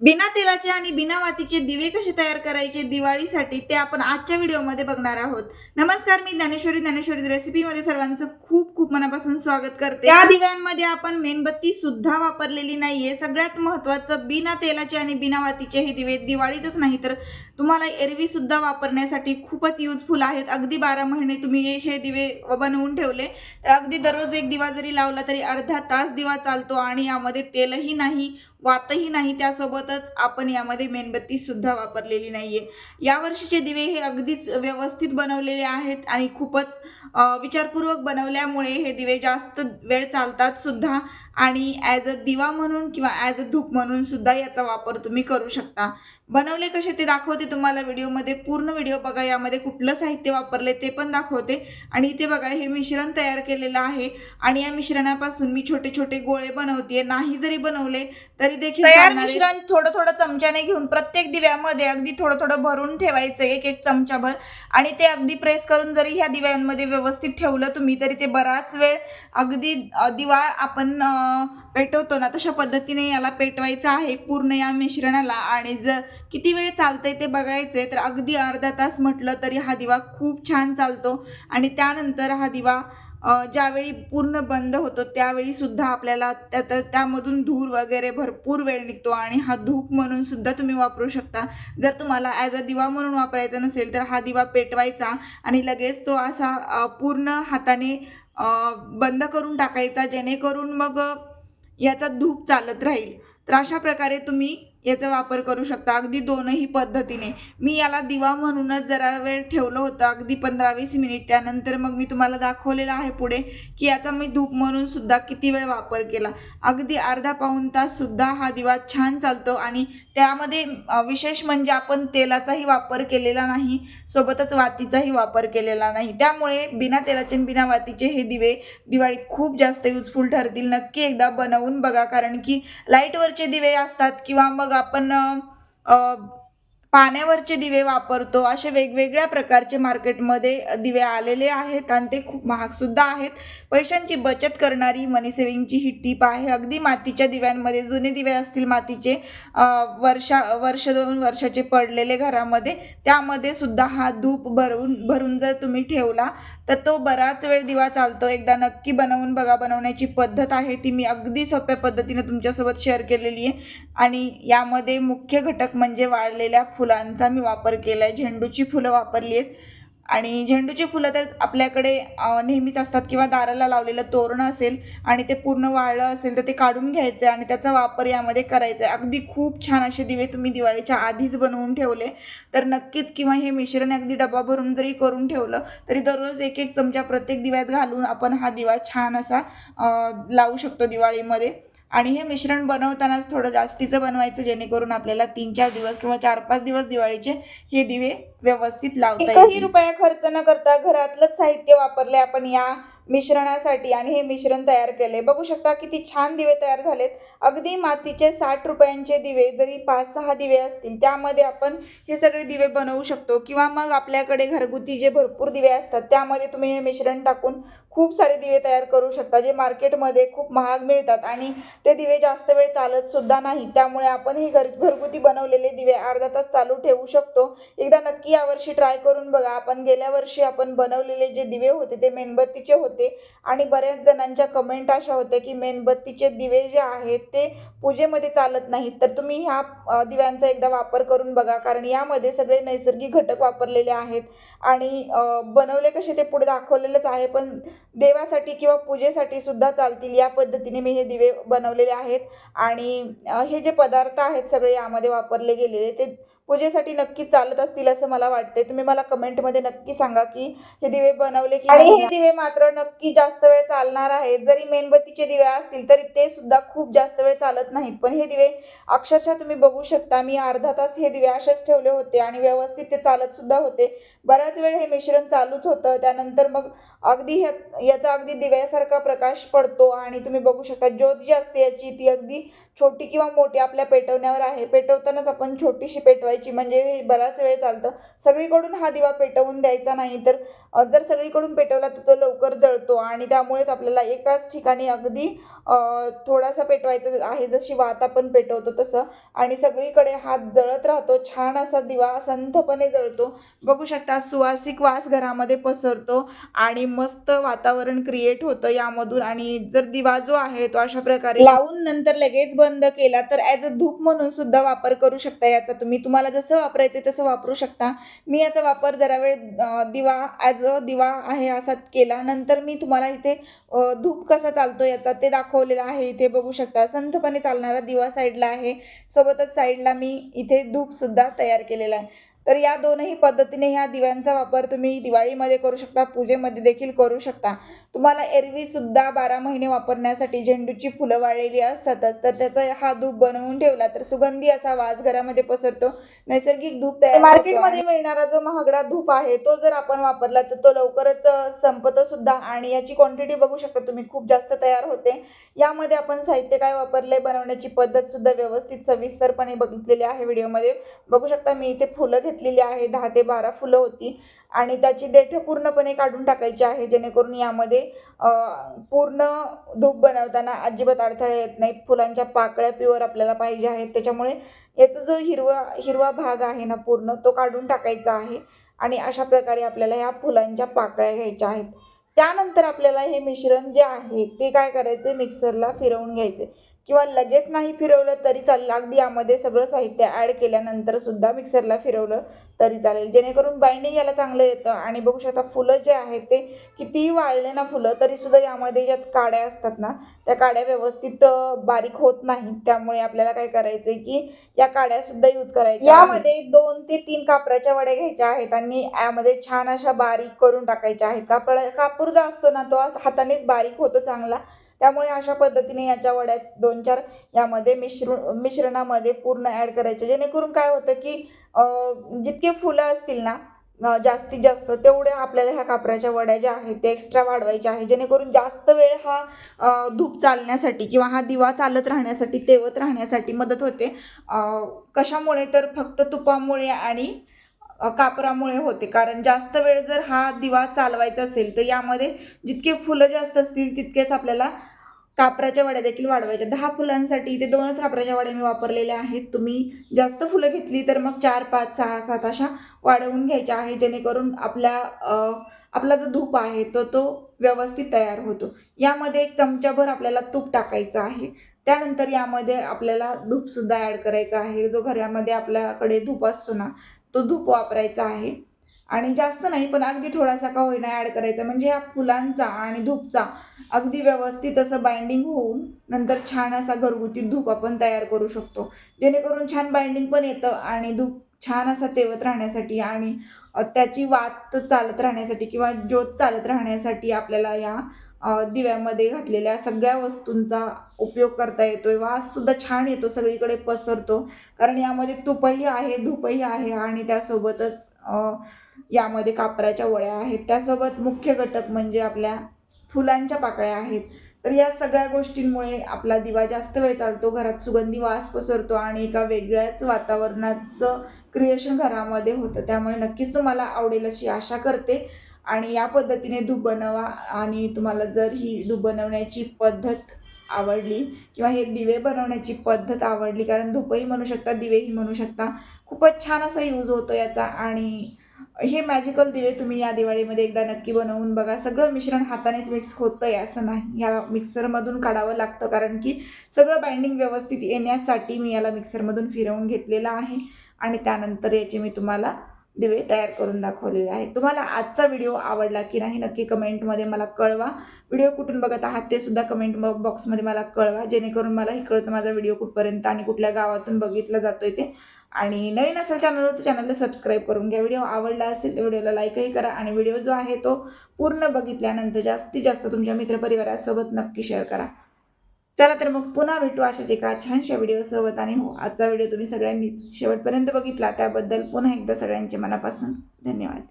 बिना तेलाचे आणि बिना वातीचे दिवे कसे तयार करायचे दिवाळीसाठी ते आपण आजच्या व्हिडिओमध्ये बघणार आहोत. नमस्कार मी ज्ञानेश्वरी ज्ञानेश्वरी रेसिपीमध्ये सर्वांचं खूप खूप मनापासून स्वागत करते. या दिव्यांमध्ये आपण मेणबत्ती सुद्धा वापरलेली नाहीये. सगळ्यात महत्वाचं बिना तेलाचे आणि बिना वातीचे हे दिवे दिवाळीतच नाही तर तुम्हाला एरवी सुद्धा वापरण्यासाठी खूपच युजफुल आहेत. अगदी बारा महिने तुम्ही हे- दिवे बनवून ठेवले. तर अगदी दररोज एक दिवा जरी लावला तरी अर्धा तास दिवा चालतो आणि यामध्ये तेलही नाही वातही नाही. त्यासोबतच आपण यामध्ये मेणबत्ती सुद्धा वापरलेली नाहीये. या वर्षीचे दिवे हे अगदीच व्यवस्थित बनवलेले आहेत आणि खूपच विचारपूर्वक बनवल्यामुळे हे दिवे जास्त वेळ चालतात सुद्धा. आणि ॲज अ दिवा म्हणून किंवा ॲज अ धूप म्हणून सुद्धा याचा वापर तुम्ही करू शकता. बनवले कसे ते दाखवते तुम्हाला व्हिडिओमध्ये. पूर्ण व्हिडिओ बघा यामध्ये कुठलं साहित्य वापरले ते पण दाखवते. आणि इथे बघा हे मिश्रण तयार केलेलं आहे. आणि या मिश्रणापासून मी छोटे छोटे गोळे बनवते नाही जरी बनवले तरी देखील तयार. मिश्रण थोडं थोडं चमच्याने घेऊन प्रत्येक दिव्यामध्ये अगदी थोडं थोडं भरून ठेवायचं एक एक चमचाभर. आणि ते अगदी प्रेस करून जरी ह्या दिव्यांमध्ये व्यवस्थित ठेवलं तुम्ही तरी ते बराच वेळ अगदी दिवा आपण पेटवतो ना तशा पद्धतीने याला पेटवायचं आहे पूर्ण या मिश्रणाला. आणि जर किती वेळ चालतंय ते बघायचंय तर अगदी अर्धा तास म्हटलं तरी हा दिवा खूप छान चालतो. आणि त्यानंतर हा दिवा ज्यावेळी पूर्ण बंद होतो त्यावेळी सुद्धा आपल्याला त्या त्यामधून धूर वगैरे भरपूर वेळ निघतो. आणि हा धूप म्हणून सुद्धा तुम्ही वापरू शकता. जर तुम्हाला ॲज अ दिवा म्हणून वापरायचा नसेल तर हा दिवा पेटवायचा. आणि लगेच तो असा पूर्ण हाताने बंद करून टाकायचा जेणेकरून मग याचा धूप चालत राहील. तर अशा प्रकारे तुम्ही याचा वापर करू शकता. अगदी दोनही पद्धतीने. मी याला दिवा म्हणूनच जरा वेळ ठेवलं होतं. अगदी पंधरा वीस मिनिट. त्यानंतर मग मी तुम्हाला दाखवलेलं आहे पुढे की याचा मी धूप म्हणून सुद्धा किती वेळ वापर केला. अगदी अर्धा पाऊण तास सुद्धा हा दिवा छान चालतो आणि त्यामध्ये विशेष म्हणजे आपण तेलाचाही वापर केलेला नाही सोबतच वातीचाही वापर केलेला नाही. त्यामुळे बिना तेलाचे बिना वातीचे हे दिवे दिवाळीत खूप जास्त युजफुल ठरतील. नक्की एकदा बनवून बघा. कारण की लाईटवरचे दिवे असतात किंवा मग आपण पाण्यावरचे दिवे वापरतो असे वेगवेगळ्या प्रकारचे मार्केटमध्ये दिवे आलेले आहेत आणि ते खूप महागसुद्धा आहेत. पैशांची बचत करणारी मनी सेविंगची ही टीप आहे. अगदी मातीच्या दिव्यांमध्ये जुने दिवे असतील मातीचे वर्षा वर्ष दोन वर्षाचे पडलेले घरामध्ये त्यामध्ये सुद्धा हा धूप भरून भरून जर तुम्ही ठेवला तर तो बराच वेळ दिवा चालतो एकदा नक्की बनवून बघा. बनवण्याची पद्धत आहे ती मी अगदी सोप्या पद्धतीने तुमच्यासोबत शेअर केलेली आहे. आणि यामध्ये मुख्य घटक म्हणजे वाळलेल्या फुलांचा मी वापर केला आहे झेंडूची फुलं वापरली आहेत. आणि झेंडूची फुलं तर आपल्याकडे नेहमीच असतात किंवा दाराला लावलेलं तोरण असेल आणि ते पूर्ण वाळलं असेल तर ते काढून घ्यायचं आहे आणि त्याचा वापर यामध्ये करायचा आहे. अगदी खूप छान असे दिवे तुम्ही दिवाळीच्या आधीच बनवून ठेवले. तर नक्कीच किंवा हे मिश्रण अगदी डबा भरून जरी करून ठेवलं तरी दररोज एक एक चमचा प्रत्येक दिव्यात घालून आपण हा दिवा छान असा लावू शकतो दिवाळीमध्ये. आणि हे मिश्रण बनवतानाच थोडं जास्तीचं बनवायचं जेणेकरून आपल्याला तीन चार दिवस किंवा चार पाच दिवस दिवाळीचे हे दिवे व्यवस्थित लावता एकही रुपया खर्च न करता घरातलंच साहित्य वापरले आपण या मिश्रणासाठी आणि हे मिश्रण तयार केले बघू शकता किती छान दिवे तयार झालेत. अगदी मातीचे साठ रुपयांचे दिवे जरी पाच सहा दिवे असतील त्यामध्ये आपण हे सगळे दिवे बनवू शकतो. किंवा मग आपल्याकडे घरगुती जे भरपूर दिवे असतात त्यामध्ये तुम्ही हे मिश्रण टाकून खूप सारे दिवे तयार करू शकता जे मार्केटमध्ये खूप महाग मिळतात. आणि ते दिवे जास्त वेळ चालत सुद्धा नाही त्यामुळे आपण हे घर घरगुती बनवलेले दिवे अर्धा तास चालू ठेवू शकतो. एकदा नक्की यावर्षी ट्राय करून बघा. आपण गेल्या वर्षी आपण बनवलेले जे दिवे होते ते मेणबत्तीचे होते. आणि बऱ्याच जणांच्या कमेंट अशा होत्या की मेणबत्तीचे दिवे जे आहेत ते पूजेमध्ये चालत नाहीत. तर तुम्ही ह्या दिव्यांचा एकदा वापर करून बघा. कारण यामध्ये सगळे नैसर्गिक घटक वापरलेले आहेत. आणि बनवले कसे ते पुढे दाखवलेलंच आहे. पण देवासाठी किंवा पूजेसाठी सुद्धा चालतील. या पद्धतीने मी हे दिवे बनवलेले आहेत. आणि हे जे पदार्थ आहेत सगळे यामध्ये वापरले गेलेले ते पूजेसाठी नक्की चालत असतील असं मला वाटते तुम्ही मला कमेंटमध्ये नक्की सांगा की हे दिवे बनवले की आणि हे दिवे मात्र नक्की जास्त वेळ चालणार आहेत. जरी मेणबत्तीचे दिवे असतील तरी ते सुद्धा खूप जास्त वेळ चालत नाहीत. पण हे दिवे अक्षरशः तुम्ही बघू शकता. मी अर्धा तास हे दिवे असेच ठेवले होते आणि व्यवस्थित ते चालत सुद्धा होते. बराच वेळ हे मिश्रण चालूच होतं. त्यानंतर मग अगदी ह्या- याचा अगदी दिव्यासारखा प्रकाश पडतो आणि तुम्ही बघू शकता ज्योत जी असते याची ती अगदी छोटी किंवा मोठी आपल्या पेटवण्यावर आहे. पेटवतानाच आपण छोटीशी पेटवायची म्हणजे हे बराच वेळ चालतं. सगळीकडून हा दिवा पेटवून द्यायचा नाही तर जर सगळीकडून पेटवला तर तो लवकर जळतो आणि त्यामुळेच आपल्याला एकाच ठिकाणी अगदी थोडासा पेटवायचा आहे जशी वात आपण पेटवतो तसं. आणि सगळीकडे हात जळत राहतो छान असा दिवा संथपणे जळतो. बघू शकता सुवासिक वास घरामध्ये पसरतो आणि मस्त वातावरण क्रिएट होतं यामधून. आणि जर दिवा जो आहे तो अशा प्रकारे लावून नंतर लगेच बंद केला तर ॲज अ धूप म्हणून सुद्धा वापर करू शकता याचा तुम्ही. तुम्हाला जसं वापरायचं तसं वापरू शकता. मी याचा वापर जरा वेळ दिवा ॲज अ दिवा आहे असा केला. नंतर मी तुम्हाला इथे धूप कसा चालतो याचा ते दाखवलेला आहे. इथे बघू शकता संथपणे चालणारा दिवा साईडला आहे. सोबतच साईडला मी इथे धूपसुद्धा तयार केलेला आहे. तर या दोनही पद्धतीने ह्या दिव्यांचा वापर तुम्ही दिवाळीमध्ये करू शकता पूजेमध्ये देखील करू शकता. तुम्हाला एरवीसुद्धा बारा महिने वापरण्यासाठी झेंडूची फुलं वाळलेली असतातच तर त्याचा हा धूप बनवून ठेवला तर सुगंधी असा वास घरामध्ये पसरतो. नैसर्गिक धूप तयार मार्केटमध्ये मिळणारा जो महागडा धूप आहे तो जर आपण वापरला तर तो लवकरच संपतो सुद्धा आणि याची क्वांटिटी बघू शकता तुम्ही खूप जास्त तयार होते. यामध्ये आपण साहित्य काय वापरले बनवण्याची पद्धत सुद्धा व्यवस्थित सविस्तरपणे बघितलेली आहे व्हिडिओमध्ये. बघू शकता मी इथे फुलं घेतलेली आहे. दहा ते बारा फुलं होती. आणि त्याची देठं पूर्णपणे काढून टाकायची आहे. जेणेकरून यामध्ये पूर्ण धूप बनवताना अजिबात अडथळा येत नाहीत फुलांच्या पाकळ्या प्युअर आपल्याला पाहिजे आहेत. त्याच्यामुळे याचा जो हिरवा हिरवा भाग आहे ना पूर्ण तो काढून टाकायचा आहे. आणि अशा प्रकारे आपल्याला ह्या फुलांच्या पाकळ्या घ्यायच्या आहेत. त्यानंतर आपल्याला हे मिश्रण जे आहे ते काय करायचे? मिक्सरला फिरवून घ्यायचे. किंवा लगेच नाही फिरवलं तरी चालेल. अगदी यामध्ये सगळं साहित्य ॲड केल्यानंतर सुद्धा मिक्सरला फिरवलं तरी चालेल. जेणेकरून बाइंडिंग याला चांगलं येतं. आणि बघू शकता फुलं जे आहेत ते कितीही वाळले ना फुलं तरीसुद्धा यामध्ये ज्यात काड्या असतात ना त्या काड्या व्यवस्थित बारीक होत नाही त्यामुळे आपल्याला काय करायचं आहे की या काड्यासुद्धा यूज करायच्या. यामध्ये दोन ते तीन कापराच्या वड्या घ्यायच्या आहेत आणि यामध्ये छान अशा बारीक करून टाकायच्या आहेत. कापड कापूर जो असतो ना तो हातानेच बारीक होतो चांगला. त्यामुळे अशा पद्धतीने याच्या वड्यात दोन चार यामध्ये मिश्र मिश्रणामध्ये पूर्ण ॲड करायचे. जेणेकरून काय होतं की जितके फुलं असतील ना जास्तीत जास्त तेवढे आपल्याला ह्या कापराच्या वड्या ज्या आहेत ते एक्स्ट्रा वाढवायच्या आहे. जेणेकरून जास्त वेळ हा धूप चालण्यासाठी किंवा हा दिवा चालत राहण्यासाठी तेवत राहण्यासाठी मदत होते. कशामुळे तर फक्त तुपामुळे आणि कापरामुळे होते. कारण जास्त वेळ जर हा दिवा चालवायचा असेल तर यामध्ये जितके फुलं जास्त असतील तितकेच आपल्याला कापराच्या वड्या देखील वाढवायच्या. दहा फुलांसाठी इथे दोनच कापराच्या वड्या मी वापरलेल्या आहेत. तुम्ही जास्त फुलं घेतली तर मग चार पाच सहा सात अशा वाढवून घ्यायच्या आहे जेणेकरून आपल्या आपला जो धूप आहे तो तो व्यवस्थित तयार होतो. यामध्ये एक चमचाभर आपल्याला तूप टाकायचं आहे. त्यानंतर यामध्ये आपल्याला धूपसुद्धा ॲड करायचा आहे. जो घरामध्ये आपल्याकडे धूप असतो ना तो धूप वापरायचा आहे. आणि जास्त नाही पण अगदी थोडासा का होईना ॲड करायचा. म्हणजे ह्या फुलांचा आणि धूपचा अगदी व्यवस्थित असं बाइंडिंग होऊन नंतर छान असा घरगुती धूप आपण तयार करू शकतो. जेणेकरून छान बाइंडिंग पण येतं आणि धूप छान असा तेवत राहण्यासाठी आणि त्याची वात चालत राहण्यासाठी किंवा ज्योत चालत राहण्यासाठी आपल्याला या दिव्यामध्ये घातलेल्या सगळ्या वस्तूंचा उपयोग करता येतोय. वाससुद्धा छान येतो सगळीकडे पसरतो. कारण यामध्ये तुपही आहे धूपही आहे आणि त्यासोबतच यामध्ये कापराच्या वड्या आहेत. त्यासोबत मुख्य घटक म्हणजे आपल्या फुलांच्या पाकळ्या आहेत. तर या सगळ्या गोष्टींमुळे आपला दिवा जास्त वेळ चालतो. घरात सुगंधी वास पसरतो आणि एका वेगळ्याच वातावरणाचं क्रिएशन घरामध्ये होतं. त्यामुळे नक्कीच तुम्हाला आवडेल अशी आशा करते. आणि या पद्धतीने धूप बनवा आणि तुम्हाला जर ही धूप बनवण्याची पद्धत आवडली किंवा हे दिवे बनवण्याची पद्धत आवडली कारण धूपही म्हणू शकता दिवेही म्हणू शकता. खूपच छान असा यूज होतो याचा आणि हे मॅजिकल दिवे तुम्ही या दिवाळीमध्ये एकदा नक्की बनवून बघा. सगळं मिश्रण हातानेच मिक्स होतं आहे असं नाही. या मिक्सरमधून काढावं लागतं कारण की सगळं बाइंडिंग व्यवस्थित येण्यासाठी मी याला मिक्सरमधून फिरवून घेतलेलं आहे. आणि त्यानंतर याचे मी तुम्हाला दिवे तयार करून दाखवलेले आहे तुम्हाला आजचा व्हिडिओ आवडला की नाही नक्की कमेंटमध्ये मला कळवा. व्हिडिओ कुठून बघत आहात ते सुद्धा कमेंट बॉक्समध्ये मला कळवा. जेणेकरून मलाही कळतं माझा व्हिडिओ कुठपर्यंत आणि कुठल्या गावातून बघितला जातोय ते. आणि नवीन असेल चॅनलवर तर चॅनलला सबस्क्राईब करून घ्या. व्हिडिओ आवडला असेल तर व्हिडिओला लाईकही करा. आणि व्हिडिओ जो आहे तो पूर्ण बघितल्यानंतर जास्तीत जास्त तुमच्या मित्रपरिवारासोबत नक्की शेअर करा. चला तर मग पुन्हा भेटू अशाच एका छानशा व्हिडिओसोबत आणि हो आजचा व्हिडिओ तुम्ही सगळ्यांनीच शेवटपर्यंत बघितला. त्याबद्दल पुन्हा एकदा सगळ्यांचे मनापासून धन्यवाद.